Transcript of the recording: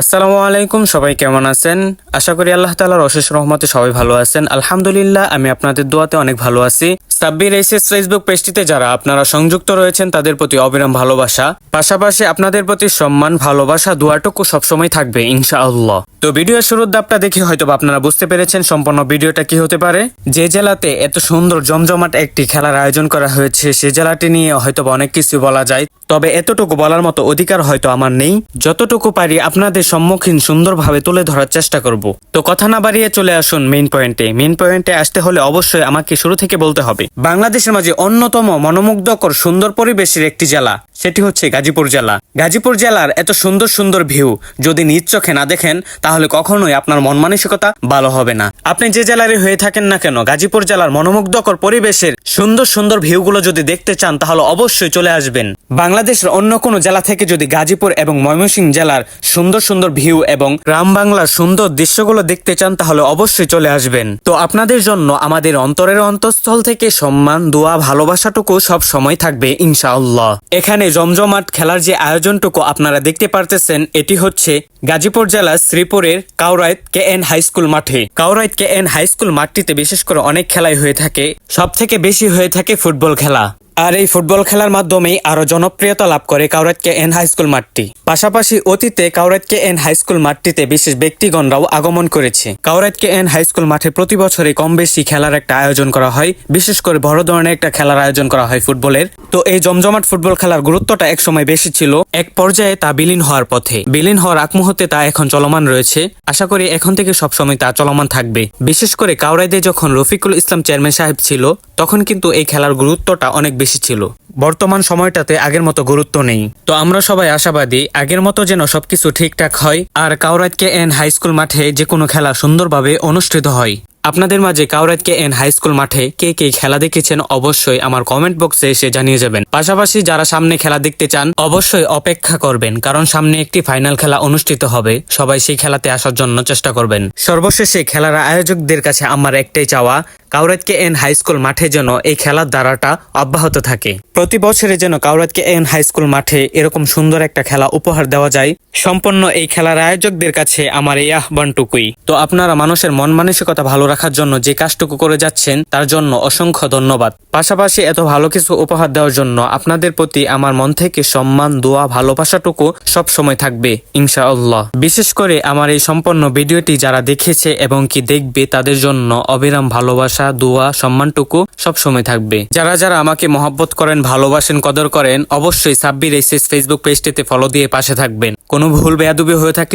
আসসালামু আলাইকুম, সবাই কেমন আছেন? আশা করি আল্লাহ তালার অশেষ রহমতে সবাই ভালো আছেন। আলহামদুলিল্লাহ, আমি আপনাদের দোয়াতে অনেক ভালো আছি। সাব্বির এসএস ফেসবুক পেজটিতে যারা আপনারা সংযুক্ত রয়েছেন, তাদের প্রতি অবিরাম ভালোবাসা। পাশাপাশি আপনাদের প্রতি সম্মান, ভালোবাসা, দোয়াটুকু সবসময় থাকবে, ইনশাআল্লাহ। তো ভিডিওর শুরুর দাপটা দেখে হয়তো আপনারা বুঝতে পেরেছেন সম্পূর্ণ ভিডিওটা কি হতে পারে। যে জেলাতে এত সুন্দর, জমজমাট একটি খেলার আয়োজন করা হয়েছে, সে জেলাটি নিয়ে হয়তো অনেক কিছু বলা যায়। তবে এতটুকু বলার মতো অধিকার হয়তো আমার নেই। যতটুকু পারি আপনাদের সম্মুখীন সুন্দরভাবে তুলে ধরার চেষ্টা করব। তো কথা না বাড়িয়ে চলে আসুন মেইন পয়েন্টে। মেইন পয়েন্টে আসতে হলে অবশ্যই আমাকে শুরু থেকে বলতে হবে। বাংলাদেশের মাঝে অন্যতম মনোমুগ্ধকর সুন্দর পরিবেশের একটি জেলা। সেটি হচ্ছে গাজীপুর জেলা। গাজীপুর জেলার এত সুন্দর সুন্দর ভিউ যদি নিজ চোখে না দেখেন, তাহলে কখনোই আপনার মন মানসিকতা ভালো হবে না। আপনি যে জেলারই হয়ে থাকেন না কেন, গাজীপুর জেলার মনোমুগ্ধকর পরিবেশের সুন্দর সুন্দর ভিউগুলো যদি দেখতে চান, তাহলে অবশ্যই চলে আসবেন। বাংলাদেশের অন্য কোনো জেলা থেকে যদি গাজীপুর এবং ময়মনসিংহ জেলার সুন্দর সুন্দর ভিউ এবং গ্রাম বাংলার সুন্দর দৃশ্যগুলো দেখতে চান, তাহলে অবশ্যই চলে আসবেন। তো আপনাদের জন্য আমাদের অন্তরের অন্তঃস্থল থেকে সম্মান, দোয়া, ভালোবাসাটুকু সব সময় থাকবে, ইনশাআল্লাহ। এখানে জমজমাট খেলার যে আয়োজনটুকু আপনারা দেখতে পারতেছেন, এটি হচ্ছে গাজীপুর জেলার শ্রীপুরের Kaoraid K N high school মাঠে। Kaoraid K N high school মাঠটিতে বিশেষ করে অনেক খেলাই হয়ে থাকে। সব থেকে বেশি হয়ে থাকে ফুটবল খেলা। আর এই ফুটবল খেলার মাধ্যমেই আরও জনপ্রিয়তা লাভ করে কাউরাতকে এন হাই স্কুল মাঠটি। পাশাপাশি অতীতে কাউরাতকে এন হাই স্কুল মাঠটিতে বিশেষ ব্যক্তিগণরাও আগমন করেছে। কাউরাতকে এন হাই স্কুল মাঠে প্রতি বছরে কম বেশি খেলার একটা আয়োজন করা হয়। বিশেষ করে বড় ধরনের একটা খেলার আয়োজন করা হয় ফুটবলের। তো এই জমজমাট ফুটবল খেলার গুরুত্বটা এক সময় বেশি ছিল। এক পর্যায়ে তা বিলীন হওয়ার পথে। বিলীন হওয়ার আগ মুহূর্তে তা এখন চলমান রয়েছে। আশা করি এখন থেকে সবসময় তা চলমান থাকবে। বিশেষ করে কাউরাইদে যখন রফিকুল ইসলাম চেয়ারম্যান সাহেব ছিল, তখন কিন্তু এই খেলার গুরুত্বটা অনেক বেশি ছিল। বর্তমান সময়টাতে আগের মতো গুরুত্ব নেই। তো আমরা সবাই আশাবাদী, আগের মতো যেন সবকিছু ঠিকঠাক হয় আর কাউরাতকে এন হাই স্কুল মাঠে যে কোনো খেলা সুন্দরভাবে অনুষ্ঠিত হয়। আপনাদের মাঝে কাউরাতকে এন হাই স্কুল মাঠে কে কে খেলা দেখেছেন অবশ্যই আমার কমেন্ট বক্সে এসে জানিয়ে যাবেন। পাশাপাশি যারা সামনে খেলা দেখতে চান, অবশ্যই অপেক্ষা করবেন, কারণ সামনে একটি ফাইনাল খেলা অনুষ্ঠিত হবে। সবাই সেই খেলাতে আসার জন্য চেষ্টা করবেন। সর্বশেষে খেলার আয়োজকদের কাছে আমার একটাই চাওয়া কাউরাতকে এন হাই স্কুল মাঠে যেন এই খেলার ধারাটা অব্যাহত থাকে। প্রতি বছরে যেন কাউরাতকে এন হাই স্কুল মাঠে এরকম সুন্দর একটা খেলা উপহার দেওয়া যায়, সম্পন্ন এই খেলার আয়োজকদের কাছে আমার এই আহ্বানটুকুই। তো আপনারা মানুষের মন মানসিকতা ভালো রাখার জন্য যে কাজটুকু করে যাচ্ছেন, তার জন্য অসংখ্য ধন্যবাদ। পাশাপাশি এত ভালো কিছু উপহার দেওয়ার জন্য আপনাদের প্রতি আমার মন থেকে সম্মান, দোয়া, ভালোবাসাটুকু সব সময় থাকবে, ইনশাআল্লাহ। বিশেষ করে আমার এই সম্পন্ন ভিডিওটি যারা দেখেছে এবং কি দেখবে, তাদের জন্য অবিরাম ভালোবাসা দোয়া, সম্মানটুকু সবসময় থাকবে। যারা যারা আমাকে মহব্বত করেন, ভালোবাসেন, কদর করেন, অবশ্যই সাব্বির এসএস ফেসবুক পেজটিতে ফলো দিয়ে পাশে থাকবেন। কোনো ভুল, বেয়াদুবি হয়ে থাকলে